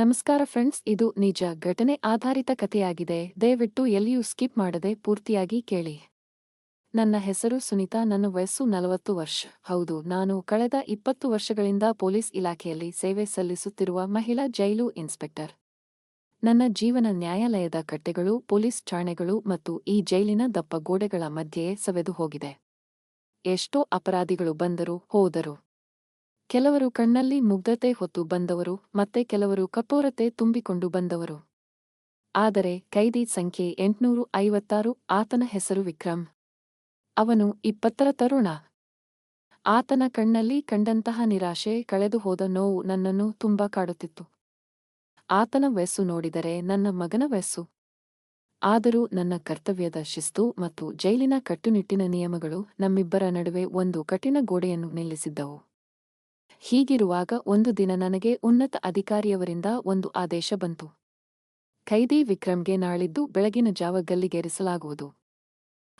ನಮಸ್ಕಾರ ಫ್ರೆಂಡ್ಸ್, ಇದು ನಿಜ. ಘಟನೆ ಆಧಾರಿತ ಕಥೆಯಾಗಿದೆ. ದಯವಿಟ್ಟು ಎಲ್ಲಿಯೂ ಸ್ಕಿಪ್ ಮಾಡದೆ ಪೂರ್ತಿಯಾಗಿ ಕೇಳಿ. ನನ್ನ ಹೆಸರು ಸುನೀತಾ. ನನ್ನ ವಯಸ್ಸು ನಲವತ್ತು ವರ್ಷ. ಹೌದು, ನಾನು ಕಳೆದ ಇಪ್ಪತ್ತು ವರ್ಷಗಳಿಂದ ಪೊಲೀಸ್ ಇಲಾಖೆಯಲ್ಲಿ ಸೇವೆ ಸಲ್ಲಿಸುತ್ತಿರುವ ಮಹಿಳಾ ಜೈಲು ಇನ್ಸ್ಪೆಕ್ಟರ್. ನನ್ನ ಜೀವನ ನ್ಯಾಯಾಲಯದ ಕಟ್ಟೆಗಳು, ಪೊಲೀಸ್ ಠಾಣೆಗಳು ಮತ್ತು ಈ ಜೈಲಿನ ದಪ್ಪ ಗೋಡೆಗಳ ಮಧ್ಯೆಯೇ ಸವೆದು ಹೋಗಿದೆ. ಎಷ್ಟೋ ಅಪರಾಧಿಗಳು ಬಂದರು ಹೋದರು. ಕೆಲವರು ಕಣ್ಣಲ್ಲಿ ಮುಗ್ಧತೆ ಹೊತ್ತು ಬಂದವರು ಮತ್ತೆ ಕೆಲವರು ಕಪೋರತೆ ತುಂಬಿಕೊಂಡು ಬಂದವರು. ಆದರೆ ಕೈದಿ ಸಂಖ್ಯೆ ಎಂಟ್ನೂರು ಐವತ್ತಾರು ಆತನ ಹೆಸರು ವಿಕ್ರಮ್. ಅವನು ಇಪ್ಪತ್ತರ ತರುಣ. ಆತನ ಕಣ್ಣಲ್ಲಿ ಕಂಡಂತಹ ನಿರಾಶೆ ಕಳೆದು ಹೋದ ನೋವು ನನ್ನನ್ನು ತುಂಬಾ ಕಾಡುತ್ತಿತ್ತು. ಆತನ ವಯಸ್ಸು ನೋಡಿದರೆ ನನ್ನ ಮಗನ ವಯಸ್ಸು. ಆದರೂ ನನ್ನ ಕರ್ತವ್ಯದ ಶಿಸ್ತು ಮತ್ತು ಜೈಲಿನ ಕಟ್ಟುನಿಟ್ಟಿನ ನಿಯಮಗಳು ನಮ್ಮಿಬ್ಬರ ನಡುವೆ ಒಂದು ಕಠಿಣ ಗೋಡೆಯನ್ನು ನಿಲ್ಲಿಸಿದ್ದವು. ಹೀಗಿರುವಾಗ ಒಂದು ದಿನ ನನಗೆ ಉನ್ನತ ಅಧಿಕಾರಿಯವರಿಂದ ಒಂದು ಆದೇಶ ಬಂತು. ಖೈದಿ ವಿಕ್ರಮ್ಗೆ ನಾಳಿದ್ದು ಬೆಳಗಿನ ಜಾವ ಗಲ್ಲಿಗೇರಿಸಲಾಗುವುದು.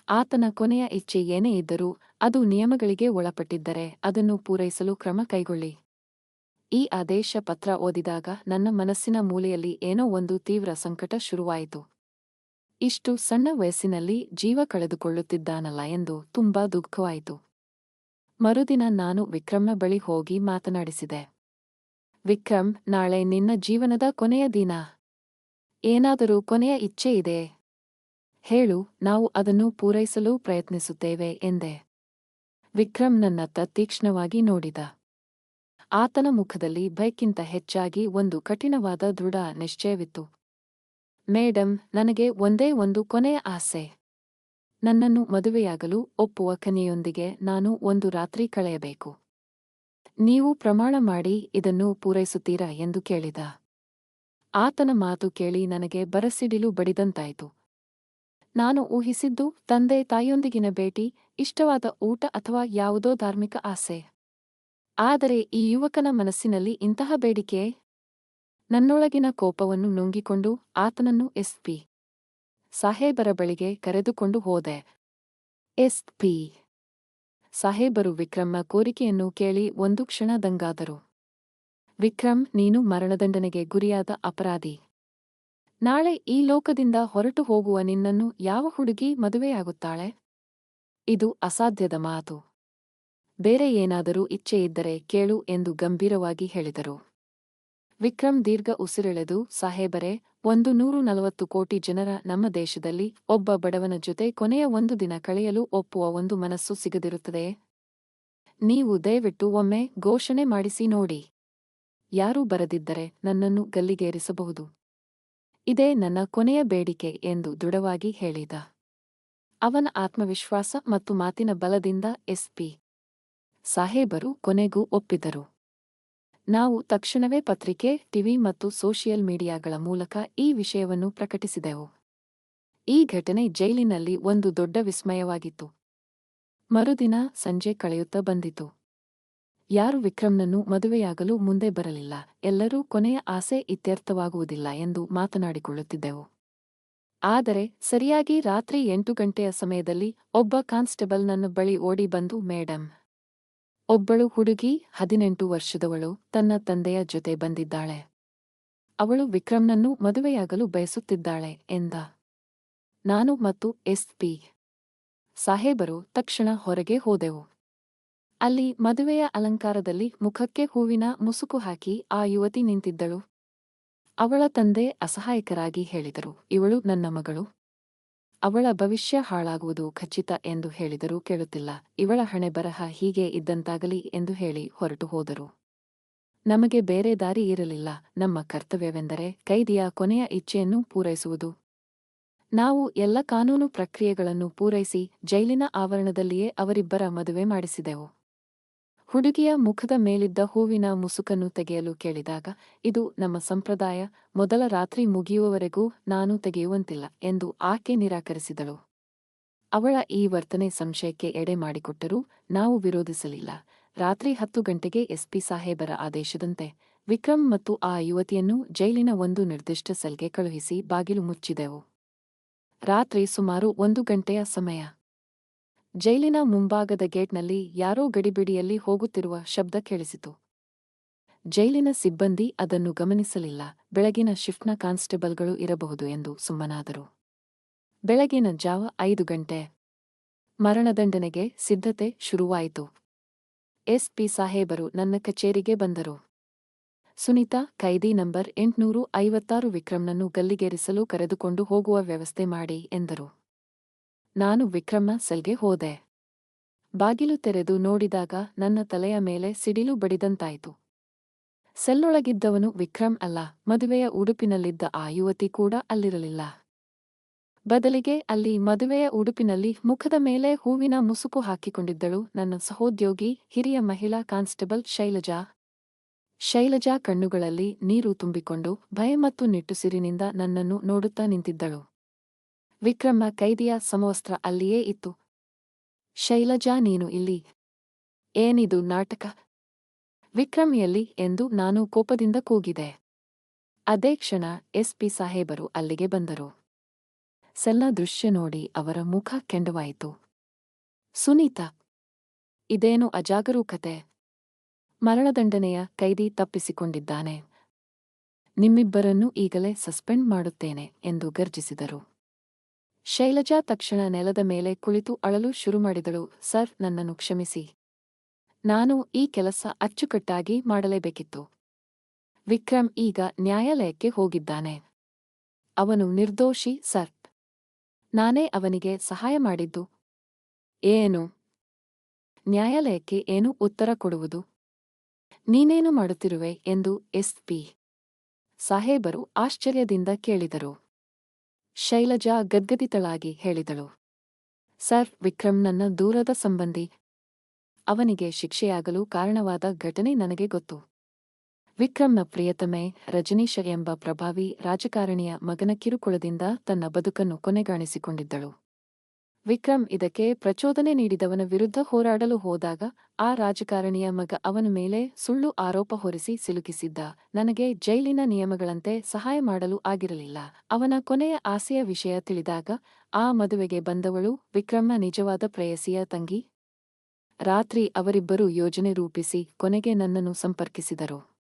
ಆತನ ಕೊನೆಯ ಇಚ್ಛೆ ಏನೇ ಇದ್ದರೂ ಅದು ನಿಯಮಗಳಿಗೆ ಒಳಪಟ್ಟಿದ್ದರೆ ಅದನ್ನು ಪೂರೈಸಲು ಕ್ರಮ ಕೈಗೊಳ್ಳಿ. ಈ ಆದೇಶ ಪತ್ರ ಓದಿದಾಗ ನನ್ನ ಮನಸ್ಸಿನ ಮೂಲೆಯಲ್ಲಿ ಏನೋ ಒಂದು ತೀವ್ರ ಸಂಕಟ ಶುರುವಾಯಿತು. ಇಷ್ಟು ಸಣ್ಣ ವಯಸ್ಸಿನಲ್ಲಿ ಜೀವ ಕಳೆದುಕೊಳ್ಳುತ್ತಿದ್ದಾನಲ್ಲ ಎಂದು ತುಂಬಾ ದುಃಖವಾಯಿತು. ಮರುದಿನ ನಾನು ವಿಕ್ರಮ್ನ ಬಳಿ ಹೋಗಿ ಮಾತನಾಡಿಸಿದೆ. ವಿಕ್ರಮ್, ನಾಳೆ ನಿನ್ನ ಜೀವನದ ಕೊನೆಯ ದಿನ. ಏನಾದರೂ ಕೊನೆಯ ಇಚ್ಛೆ ಇದೆ? ಹೇಳು, ನಾವು ಅದನ್ನು ಪೂರೈಸಲು ಪ್ರಯತ್ನಿಸುತ್ತೇವೆ, ಎಂದೆ. ವಿಕ್ರಮ್ ನನ್ನತ್ತ ತೀಕ್ಷ್ಣವಾಗಿ ನೋಡಿದ. ಆತನ ಮುಖದಲ್ಲಿ ಭಯಕ್ಕಿಂತ ಹೆಚ್ಚಾಗಿ ಒಂದು ಕಠಿಣವಾದ ದೃಢ ನಿಶ್ಚಯವಿತ್ತು. ಮೇಡಮ್ ನನಗೆ ಒಂದೇ ಒಂದು ಕೊನೆಯ ಆಸೆ. ನನ್ನನ್ನು ಮದುವೆಯಾಗಲು ಒಪ್ಪುವ ಕನೆಯೊಂದಿಗೆ ನಾನು ಒಂದು ರಾತ್ರಿ ಕಳೆಯಬೇಕು. ನೀವು ಪ್ರಮಾಣ ಮಾಡಿ ಇದನ್ನು ಪೂರೈಸುತ್ತೀರಾ ಎಂದು ಕೇಳಿದ. ಆತನ ಮಾತು ಕೇಳಿ ನನಗೆ ಬರಸಿಡಿಲು ಬಡಿದಂತಾಯಿತು. ನಾನು ಊಹಿಸಿದ್ದು, ತಂದೆ ತಾಯಿಯೊಂದಿಗಿನ ಭೇಟಿ, ಇಷ್ಟವಾದ ಊಟ ಅಥವಾ ಯಾವುದೋ ಧಾರ್ಮಿಕ ಆಸೆ. ಆದರೆ ಈ ಯುವಕನ ಮನಸ್ಸಿನಲ್ಲಿ ಇಂತಹ ಬೇಡಿಕೆ? ನನ್ನೊಳಗಿನ ಕೋಪವನ್ನು ನುಂಗಿಕೊಂಡು ಆತನನ್ನು ಎಸ್ಪಿ ಸಾಹೇಬರ ಬಳಿಗೆ ಕರೆದುಕೊಂಡು ಹೋದೆ. ಎಸ್. ಪಿ. ಸಾಹೇಬರು ವಿಕ್ರಮ್ನ ಕೋರಿಕೆಯನ್ನು ಕೇಳಿ ಒಂದು ಕ್ಷಣ ದಂಗಾದರು ವಿಕ್ರಮ್, ನೀನು ಮರಣದಂಡನೆಗೆ ಗುರಿಯಾದ ಅಪರಾಧಿ. ನಾಳೆ ಈ ಲೋಕದಿಂದ ಹೊರಟು ಹೋಗುವ ನಿನ್ನನ್ನು ಯಾವ ಹುಡುಗಿ ಮದುವೆಯಾಗುತ್ತಾಳೆ? ಇದು ಅಸಾಧ್ಯದ ಮಾತು. ಬೇರೆ ಏನಾದರೂ ಇಚ್ಛೆಯಿದ್ದರೆ ಕೇಳು ಎಂದು ಗಂಭೀರವಾಗಿ ಹೇಳಿದರು. ವಿಕ್ರಮ್ ದೀರ್ಘ ಉಸಿರೆಳೆದು, ಸಾಹೇಬರೇ, ಒಂದು ನೂರು ನಲವತ್ತು ಕೋಟಿ ಜನರ ನಮ್ಮ ದೇಶದಲ್ಲಿ ಒಬ್ಬ ಬಡವನ ಜೊತೆ ಕೊನೆಯ ಒಂದು ದಿನ ಕಳೆಯಲು ಒಪ್ಪುವ ಒಂದು ಮನಸ್ಸು ಸಿಗದಿರುತ್ತದೆ. ನೀವು ದಯವಿಟ್ಟು ಒಮ್ಮೆ ಘೋಷಣೆ ಮಾಡಿಸಿ ನೋಡಿ. ಯಾರೂ ಬರದಿದ್ದರೆ ನನ್ನನ್ನು ಗಲ್ಲಿಗೇರಿಸಬಹುದು. ಇದೇ ನನ್ನ ಕೊನೆಯ ಬೇಡಿಕೆ ಎಂದು ದೃಢವಾಗಿ ಹೇಳಿದ. ಅವನ ಆತ್ಮವಿಶ್ವಾಸ ಮತ್ತು ಮಾತಿನ ಬಲದಿಂದ ಎಸ್ಪಿ ಸಾಹೇಬರು ಕೊನೆಗೂ ಒಪ್ಪಿದರು. ನಾವು ತಕ್ಷಣವೇ ಪತ್ರಿಕೆ, ಟಿವಿ ಮತ್ತು ಸೋಷಿಯಲ್ ಮೀಡಿಯಾಗಳ ಮೂಲಕ ಈ ವಿಷಯವನ್ನು ಪ್ರಕಟಿಸಿದೆವು. ಈ ಘಟನೆ ಜೈಲಿನಲ್ಲಿ ಒಂದು ದೊಡ್ಡ ವಿಸ್ಮಯವಾಗಿತ್ತು. ಮರುದಿನ ಸಂಜೆ ಕಳೆಯುತ್ತಾ ಬಂದಿತು. ಯಾರು ವಿಕ್ರಮ್ನನ್ನು ಮದುವೆಯಾಗಲು ಮುಂದೆ ಬರಲಿಲ್ಲ, ಎಲ್ಲರೂ ಕೊನೆಯ ಆಸೆ ಇತ್ಯರ್ಥವಾಗುವುದಿಲ್ಲ ಎಂದು ಮಾತನಾಡಿಕೊಳ್ಳುತ್ತಿದ್ದೆವು. ಆದರೆ, ಸರಿಯಾಗಿ ರಾತ್ರಿ ಎಂಟು ಗಂಟೆಯ ಸಮಯದಲ್ಲಿ ಒಬ್ಬ ಕಾನ್ಸ್ಟೇಬಲ್ ನನ್ನ ಬಳಿ ಓಡಿ ಬಂದು ಮೇಡಮ್ ಒಬ್ಬಳು ಹುಡುಗಿ ಹದಿನೆಂಟು ವರ್ಷದವಳು, ತನ್ನ ತಂದೆಯ ಜೊತೆ ಬಂದಿದ್ದಾಳೆ. ಅವಳು ವಿಕ್ರಮ್ನನ್ನು ಮದುವೆಯಾಗಲು ಬಯಸುತ್ತಿದ್ದಾಳೆ ಎಂದ. ನಾನು ಮತ್ತು ಎಸ್. ಪಿ. ಸಾಹೇಬರು ತಕ್ಷಣ ಹೊರಗೆ ಹೋದೆವು. ಅಲ್ಲಿ ಮದುವೆಯ ಅಲಂಕಾರದಲ್ಲಿ ಮುಖಕ್ಕೆ ಹೂವಿನ ಮುಸುಕು ಹಾಕಿ ಆ ಯುವತಿ ನಿಂತಿದ್ದಳು. ಅವಳ ತಂದೆ ಅಸಹಾಯಕರಾಗಿ ಹೇಳಿದರು, ಇವಳು ನನ್ನ ಮಗಳು ಅವಳ ಭವಿಷ್ಯ ಹಾಳಾಗುವುದು ಖಚಿತ ಎಂದು ಹೇಳಿದರೂ ಕೇಳುತ್ತಿಲ್ಲ. ಇವಳ ಹಣೆ ಬರಹ ಹೀಗೆ ಇದ್ದಂತಾಗಲಿ ಎಂದು ಹೇಳಿ ಹೊರಟು ಹೋದರು. ನಮಗೆ ಬೇರೆ ದಾರಿ ಇರಲಿಲ್ಲ. ನಮ್ಮ ಕರ್ತವ್ಯವೆಂದರೆ ಕೈದಿಯ ಕೊನೆಯ ಇಚ್ಛೆಯನ್ನು ಪೂರೈಸುವುದು. ನಾವು ಎಲ್ಲ ಕಾನೂನು ಪ್ರಕ್ರಿಯೆಗಳನ್ನು ಪೂರೈಸಿ ಜೈಲಿನ ಆವರಣದಲ್ಲಿಯೇ ಅವರಿಬ್ಬರ ಮದುವೆ ಮಾಡಿಸಿದೆವು. ಹುಡುಗಿಯ ಮುಖದ ಮೇಲಿದ್ದ ಹೂವಿನ ಮುಸುಕನ್ನು ತೆಗೆಯಲು ಕೇಳಿದಾಗ, ಇದು ನಮ್ಮ ಸಂಪ್ರದಾಯ, ಮೊದಲ ರಾತ್ರಿ ಮುಗಿಯುವವರೆಗೂ ನಾನು ತೆಗೆಯುವಂತಿಲ್ಲ ಎಂದು ಆಕೆ ನಿರಾಕರಿಸಿದಳು. ಅವಳ ಈ ವರ್ತನೆ ಸಂಶಯಕ್ಕೆ ಎಡೆ ಮಾಡಿಕೊಟ್ಟರೂ ನಾವು ವಿರೋಧಿಸಲಿಲ್ಲ. ರಾತ್ರಿ ಹತ್ತು ಗಂಟೆಗೆ ಎಸ್ಪಿ ಸಾಹೇಬರ ಆದೇಶದಂತೆ ವಿಕ್ರಮ್ ಮತ್ತು ಆ ಯುವತಿಯನ್ನು ಜೈಲಿನ ಒಂದು ನಿರ್ದಿಷ್ಟ ಸೆಲ್ಗೆ ಕಳುಹಿಸಿ ಬಾಗಿಲು ಮುಚ್ಚಿದೆವು. ರಾತ್ರಿ ಸುಮಾರು ಒಂದು ಗಂಟೆಯ ಸಮಯ. ಜೈಲಿನ ಮುಂಭಾಗದ ಗೇಟ್ನಲ್ಲಿ ಯಾರೋ ಗಡಿಬಿಡಿಯಲ್ಲಿ ಹೋಗುತ್ತಿರುವ ಶಬ್ದ ಕೇಳಿಸಿತು. ಜೈಲಿನ ಸಿಬ್ಬಂದಿ ಅದನ್ನು ಗಮನಿಸಲಿಲ್ಲ. ಬೆಳಗಿನ ಶಿಫ್ಟ್ನ ಕಾನ್ಸ್ಟೇಬಲ್ಗಳು ಇರಬಹುದು ಎಂದು ಸುಮ್ಮನಾದರು. ಬೆಳಗಿನ ಜಾವ ಐದು ಗಂಟೆ. ಮರಣದಂಡನೆಗೆ ಸಿದ್ಧತೆ ಶುರುವಾಯಿತು. ಎಸ್ಪಿ ಸಾಹೇಬರು ನನ್ನ ಕಚೇರಿಗೆ ಬಂದರು. ಸುನೀತಾ ಕೈದಿ ನಂಬರ್ ಎಂಟುನೂರು ಐವತ್ತಾರು ವಿಕ್ರಮ್ನನ್ನು ಗಲ್ಲಿಗೇರಿಸಲು ಕರೆದುಕೊಂಡು ಹೋಗುವ ವ್ಯವಸ್ಥೆ ಮಾಡಿ ಎಂದರು. ನಾನು ವಿಕ್ರಮ ಸೆಲ್ಗೆ ಹೋದೆ. ಬಾಗಿಲು ತೆರೆದು ನೋಡಿದಾಗ ನನ್ನ ತಲೆಯ ಮೇಲೆ ಸಿಡಿಲು ಬಡಿದಂತಾಯಿತು. ಸೆಲ್ಲೊಳಗಿದ್ದವನು ವಿಕ್ರಮ್ ಅಲ್ಲ, ಮದುವೆಯ ಉಡುಪಿನಲ್ಲಿದ್ದ ಆ ಯುವತಿ ಕೂಡ ಅಲ್ಲಿರಲಿಲ್ಲ. ಬದಲಿಗೆ ಅಲ್ಲಿ ಮದುವೆಯ ಉಡುಪಿನಲ್ಲಿ ಮುಖದ ಮೇಲೆ ಹೂವಿನ ಮುಸುಕು ಹಾಕಿಕೊಂಡಿದ್ದಳು ನನ್ನ ಸಹೋದ್ಯೋಗಿ, ಹಿರಿಯ ಮಹಿಳಾ ಕಾನ್ಸ್ಟೇಬಲ್ ಶೈಲಜಾ. ಶೈಲಜಾ ಕಣ್ಣುಗಳಲ್ಲಿ ನೀರು ತುಂಬಿಕೊಂಡು ಭಯ ಮತ್ತು ನಿಟ್ಟುಸಿರಿನಿಂದ ನನ್ನನ್ನು ನೋಡುತ್ತಾ ನಿಂತಿದ್ದಳು. ವಿಕ್ರಮ ಕೈದಿಯ ಸಮವಸ್ತ್ರ ಅಲ್ಲಿಯೇ ಇತ್ತು. ಶೈಲಜಾ, ನೀನು ಇಲ್ಲಿ? ಏನಿದು ನಾಟಕ? ವಿಕ್ರಮ್ ಎಲ್ಲಿ ಎಂದು ನಾನು ಕೋಪದಿಂದ ಕೂಗಿದೆ. ಅದೇ ಕ್ಷಣ ಎಸ್ಪಿ ಸಾಹೇಬರು ಅಲ್ಲಿಗೆ ಬಂದರು. ಸೆಲ್ಲ ದೃಶ್ಯ ನೋಡಿ ಅವರ ಮುಖ ಕೆಂಡವಾಯಿತು. ಸುನೀತಾ, ಇದೇನು ಅಜಾಗರೂಕತೆ? ಮರಣದಂಡನೆಯ ಕೈದಿ ತಪ್ಪಿಸಿಕೊಂಡಿದ್ದಾನೆ. ನಿಮ್ಮಿಬ್ಬರನ್ನೂ ಈಗಲೇ ಸಸ್ಪೆಂಡ್ ಮಾಡುತ್ತೇನೆ ಎಂದು ಗರ್ಜಿಸಿದರು. ಶೈಲಜಾ ತಕ್ಷಣ ನೆಲದ ಮೇಲೆ ಕುಳಿತು ಅಳಲು ಶುರುಮಾಡಿದಳು ಸರ್, ನನ್ನನ್ನು ಕ್ಷಮಿಸಿ. ನಾನು ಈ ಕೆಲಸ ಅಚ್ಚುಕಟ್ಟಾಗಿ ಮಾಡಲೇಬೇಕಿತ್ತು. ವಿಕ್ರಮ್ ಈಗ ನ್ಯಾಯಾಲಯಕ್ಕೆ ಹೋಗಿದ್ದಾನೆ. ಅವನು ನಿರ್ದೋಷಿ, ಸರ್. ನಾನೇ ಅವನಿಗೆ ಸಹಾಯ ಮಾಡಿದ್ದು. ಏನು? ನ್ಯಾಯಾಲಯಕ್ಕೆ ಏನು ಉತ್ತರ ಕೊಡುವುದು? ನೀನೇನು ಮಾಡುತ್ತಿರುವೆ? ಎಂದು ಎಸ್ಪಿ ಸಾಹೇಬರು ಆಶ್ಚರ್ಯದಿಂದ ಕೇಳಿದರು. ಶೈಲಜಾ ಗದ್ಗದಿತಳಾಗಿ ಹೇಳಿದಳು. ಸರ್, ವಿಕ್ರಮ್ ನನ್ನ ದೂರದ ಸಂಬಂಧಿ. ಅವನಿಗೆ ಶಿಕ್ಷೆಯಾಗಲು ಕಾರಣವಾದ ಘಟನೆ ನನಗೆ ಗೊತ್ತು. ವಿಕ್ರಮ್ನ ಪ್ರಿಯತಮೆ ರಜನೀಶ ಎಂಬ ಪ್ರಭಾವಿ ರಾಜಕಾರಣಿಯ ಮಗನ ಕಿರುಕುಳದಿಂದ ತನ್ನ ಬದುಕನ್ನು ಕೊನೆಗಾಣಿಸಿಕೊಂಡಿದ್ದಳು. ವಿಕ್ರಮ್ ಇದಕ್ಕೆ ಪ್ರಚೋದನೆ ನೀಡಿದವನ ವಿರುದ್ಧ ಹೋರಾಡಲು ಹೋದಾಗ ಆ ರಾಜಕಾರಣಿಯ ಮಗ ಅವನ ಮೇಲೆ ಸುಳ್ಳು ಆರೋಪ ಹೊರಿಸಿ ಸಿಲುಕಿಸಿದ್ದ. ನನಗೆ ಜೈಲಿನ ನಿಯಮಗಳಂತೆ ಸಹಾಯ ಮಾಡಲು ಆಗಿರಲಿಲ್ಲ. ಅವನ ಕೊನೆಯ ಆಸೆಯ ವಿಷಯ ತಿಳಿದಾಗ ಆ ಮದುವೆಗೆ ಬಂದವಳು ವಿಕ್ರಮ್ನ ನಿಜವಾದ ಪ್ರೇಯಸಿಯ ತಂಗಿ. ರಾತ್ರಿ ಅವರಿಬ್ಬರೂ ಯೋಜನೆ ರೂಪಿಸಿ ಕೊನೆಗೆ ನನ್ನನ್ನು ಸಂಪರ್ಕಿಸಿದರು.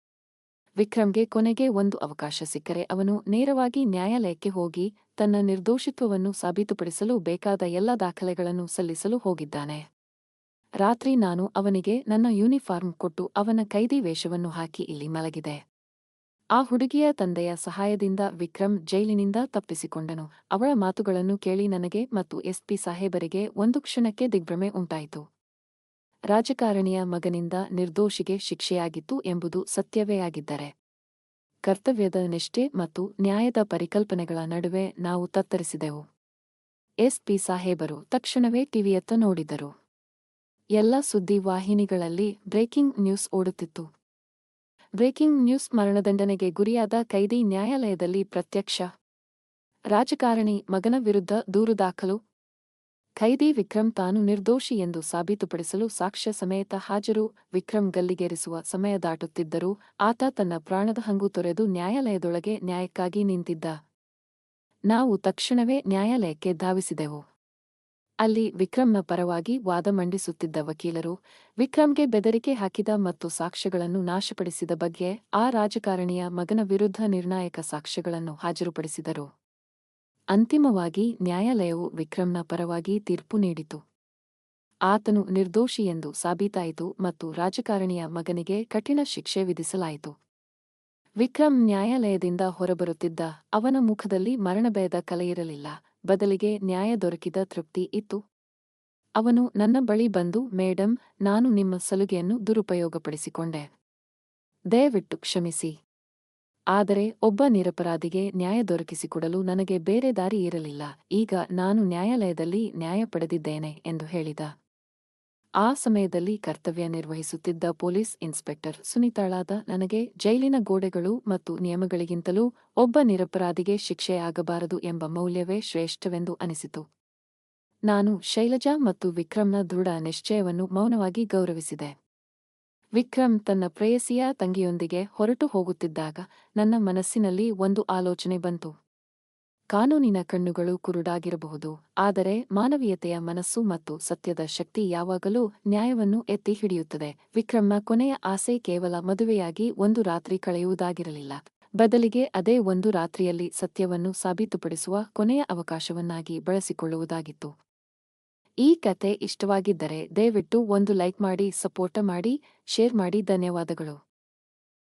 ವಿಕ್ರಮ್ಗೆ ಕೊನೆಗೆ ಒಂದು ಅವಕಾಶ ಸಿಕ್ಕರೆ ಅವನು ನೇರವಾಗಿ ನ್ಯಾಯಾಲಯಕ್ಕೆ ಹೋಗಿ ತನ್ನ ನಿರ್ದೋಷಿತ್ವವನ್ನು ಸಾಬೀತುಪಡಿಸಲು ಬೇಕಾದ ಎಲ್ಲ ದಾಖಲೆಗಳನ್ನು ಸಲ್ಲಿಸಲು ಹೋಗಿದ್ದಾನೆ. ರಾತ್ರಿ ನಾನು ಅವನಿಗೆ ನನ್ನ ಯೂನಿಫಾರ್ಮ್ ಕೊಟ್ಟು ಅವನ ಕೈದಿ ವೇಷವನ್ನು ಹಾಕಿ ಇಲ್ಲಿ ಮಲಗಿದೆ. ಆ ಹುಡುಗಿಯ ತಂದೆಯ ಸಹಾಯದಿಂದ ವಿಕ್ರಮ್ ಜೈಲಿನಿಂದ ತಪ್ಪಿಸಿಕೊಂಡನು. ಅವಳ ಮಾತುಗಳನ್ನು ಕೇಳಿ ನನಗೆ ಮತ್ತು ಎಸ್ಪಿ ಸಾಹೇಬರಿಗೆ ಒಂದು ಕ್ಷಣಕ್ಕೆ ದಿಗ್ಭ್ರಮೆ ಉಂಟಾಯಿತು. ರಾಜಕಾರಣಿಯ ಮಗನಿಂದ ನಿರ್ದೋಷಿಗೆ ಶಿಕ್ಷೆಯಾಗಿತ್ತು ಎಂಬುದು ಸತ್ಯವೇ ಆಗಿದ್ದರೆ. ಕರ್ತವ್ಯದ ನಿಷ್ಠೆ ಮತ್ತು ನ್ಯಾಯದ ಪರಿಕಲ್ಪನೆಗಳ ನಡುವೆ ನಾವು ತತ್ತರಿಸಿದೆವು. ಎಸ್ಪಿ ಸಾಹೇಬರು ತಕ್ಷಣವೇ ಟಿವಿಯತ್ತ ನೋಡಿದರು. ಎಲ್ಲ ಸುದ್ದಿ ವಾಹಿನಿಗಳಲ್ಲಿ ಬ್ರೇಕಿಂಗ್ ನ್ಯೂಸ್ ಓಡುತ್ತಿತ್ತು. ಬ್ರೇಕಿಂಗ್ ನ್ಯೂಸ್ ಮರಣದಂಡನೆಗೆ ಗುರಿಯಾದ ಕೈದಿ ನ್ಯಾಯಾಲಯದಲ್ಲಿ ಪ್ರತ್ಯಕ್ಷ. ರಾಜಕಾರಣಿ ಮಗನ ವಿರುದ್ಧ ದೂರು ದಾಖಲು ಖೈದಿ ವಿಕ್ರಮ್ ತಾನು ನಿರ್ದೋಷಿ ಎಂದು ಸಾಬೀತುಪಡಿಸಲು ಸಾಕ್ಷ್ಯ ಸಮೇತ ಹಾಜರು ವಿಕ್ರಮ್ ಗಲ್ಲಿಗೇರಿಸುವ ಸಮಯ ದಾಟುತ್ತಿದ್ದರೂ ಆತ ತನ್ನ ಪ್ರಾಣದ ಹಂಗು ತೊರೆದು ನ್ಯಾಯಾಲಯದೊಳಗೆ ನ್ಯಾಯಕ್ಕಾಗಿ ನಿಂತಿದ್ದ. ನಾವು ತಕ್ಷಣವೇ ನ್ಯಾಯಾಲಯಕ್ಕೆ ಧಾವಿಸಿದೆವು. ಅಲ್ಲಿ ವಿಕ್ರಮ್ನ ಪರವಾಗಿ ವಾದ ಮಂಡಿಸುತ್ತಿದ್ದ ವಕೀಲರು ವಿಕ್ರಮ್ಗೆ ಬೆದರಿಕೆ ಹಾಕಿದ ಮತ್ತು ಸಾಕ್ಷ್ಯಗಳನ್ನು ನಾಶಪಡಿಸಿದ ಬಗ್ಗೆ ಆ ರಾಜಕಾರಣಿಯ ಮಗನ ವಿರುದ್ಧ ನಿರ್ಣಾಯಕ ಸಾಕ್ಷ್ಯಗಳನ್ನು ಹಾಜರುಪಡಿಸಿದರು. ಅಂತಿಮವಾಗಿ ನ್ಯಾಯಾಲಯವು ವಿಕ್ರಮ್ನ ಪರವಾಗಿ ತೀರ್ಪು ನೀಡಿತು. ಆತನು ನಿರ್ದೋಷಿ ಎಂದು ಸಾಬೀತಾಯಿತು ಮತ್ತು ರಾಜಕಾರಣಿಯ ಮಗನಿಗೆ ಕಠಿಣ ಶಿಕ್ಷೆ ವಿಧಿಸಲಾಯಿತು. ವಿಕ್ರಮ್ ನ್ಯಾಯಾಲಯದಿಂದ ಹೊರಬರುತ್ತಿದ್ದ ಅವನ ಮುಖದಲ್ಲಿ ಮರಣಭಯದ ಕಲೆಯಿರಲಿಲ್ಲ, ಬದಲಿಗೆ ನ್ಯಾಯ ದೊರಕಿದ ತೃಪ್ತಿ ಇತ್ತು. ಅವನು, ನನ್ನ ಬಳಿ ಬಂದು, ಮೇಡಂ, ನಾನು ನಿಮ್ಮ ಸಲುಗೆಯನ್ನು ದುರುಪಯೋಗಪಡಿಸಿಕೊಂಡೆ. ದಯವಿಟ್ಟು ಕ್ಷಮಿಸಿ. ಆದರೆ ಒಬ್ಬ ನಿರಪರಾಧಿಗೆ ನ್ಯಾಯ ದೊರಕಿಸಿಕೊಡಲು ನನಗೆ ಬೇರೆ ದಾರಿ ಇರಲಿಲ್ಲ. ಈಗ ನಾನು ನ್ಯಾಯಾಲಯದಲ್ಲಿ ನ್ಯಾಯ ಪಡೆದಿದ್ದೇನೆ ಎಂದು ಹೇಳಿದ. ಆ ಸಮಯದಲ್ಲಿ ಕರ್ತವ್ಯ ನಿರ್ವಹಿಸುತ್ತಿದ್ದ ಪೊಲೀಸ್ ಇನ್ಸ್ಪೆಕ್ಟರ್ ಸುನಿತಾಳಾದ ನನಗೆ ಜೈಲಿನ ಗೋಡೆಗಳು ಮತ್ತು ನಿಯಮಗಳಿಗಿಂತಲೂ ಒಬ್ಬ ನಿರಪರಾಧಿಗೆ ಶಿಕ್ಷೆಯಾಗಬಾರದು ಎಂಬ ಮೌಲ್ಯವೇ ಶ್ರೇಷ್ಠವೆಂದು ಅನಿಸಿತು. ನಾನು ಶೈಲಜಾ ಮತ್ತು ವಿಕ್ರಮ್ನ ದೃಢ ನಿಶ್ಚಯವನ್ನು ಮೌನವಾಗಿ ಗೌರವಿಸಿದೆ. ವಿಕ್ರಮ್ ತನ್ನ ಪ್ರೇಯಸಿಯ ತಂಗಿಯೊಂದಿಗೆ ಹೊರಟು ಹೋಗುತ್ತಿದ್ದಾಗ ನನ್ನ ಮನಸ್ಸಿನಲ್ಲಿ ಒಂದು ಆಲೋಚನೆ ಬಂತು. ಕಾನೂನಿನ ಕಣ್ಣುಗಳು ಕುರುಡಾಗಿರಬಹುದು, ಆದರೆ ಮಾನವೀಯತೆಯ ಮನಸ್ಸು ಮತ್ತು ಸತ್ಯದ ಶಕ್ತಿ ಯಾವಾಗಲೂ ನ್ಯಾಯವನ್ನು ಎತ್ತಿ ಹಿಡಿಯುತ್ತದೆ. ವಿಕ್ರಮ್ನ ಕೊನೆಯ ಆಸೆ ಕೇವಲ ಮದುವೆಯಾಗಿ ಒಂದು ರಾತ್ರಿ ಕಳೆಯುವುದಾಗಿರಲಿಲ್ಲ. ಬದಲಿಗೆ ಅದೇ ಒಂದು ರಾತ್ರಿಯಲ್ಲಿ ಸತ್ಯವನ್ನು ಸಾಬೀತುಪಡಿಸುವ ಕೊನೆಯ ಅವಕಾಶವನ್ನಾಗಿ ಬಳಸಿಕೊಳ್ಳುವುದಾಗಿತ್ತು. ಈ ಕತೆ ಇಷ್ಟವಾಗಿದ್ದರೆ ದಯವಿಟ್ಟು ಒಂದು ಲೈಕ್ ಮಾಡಿ ಸಪೋರ್ಟ ಮಾಡಿ ಶೇರ್ ಮಾಡಿ. ಧನ್ಯವಾದಗಳು.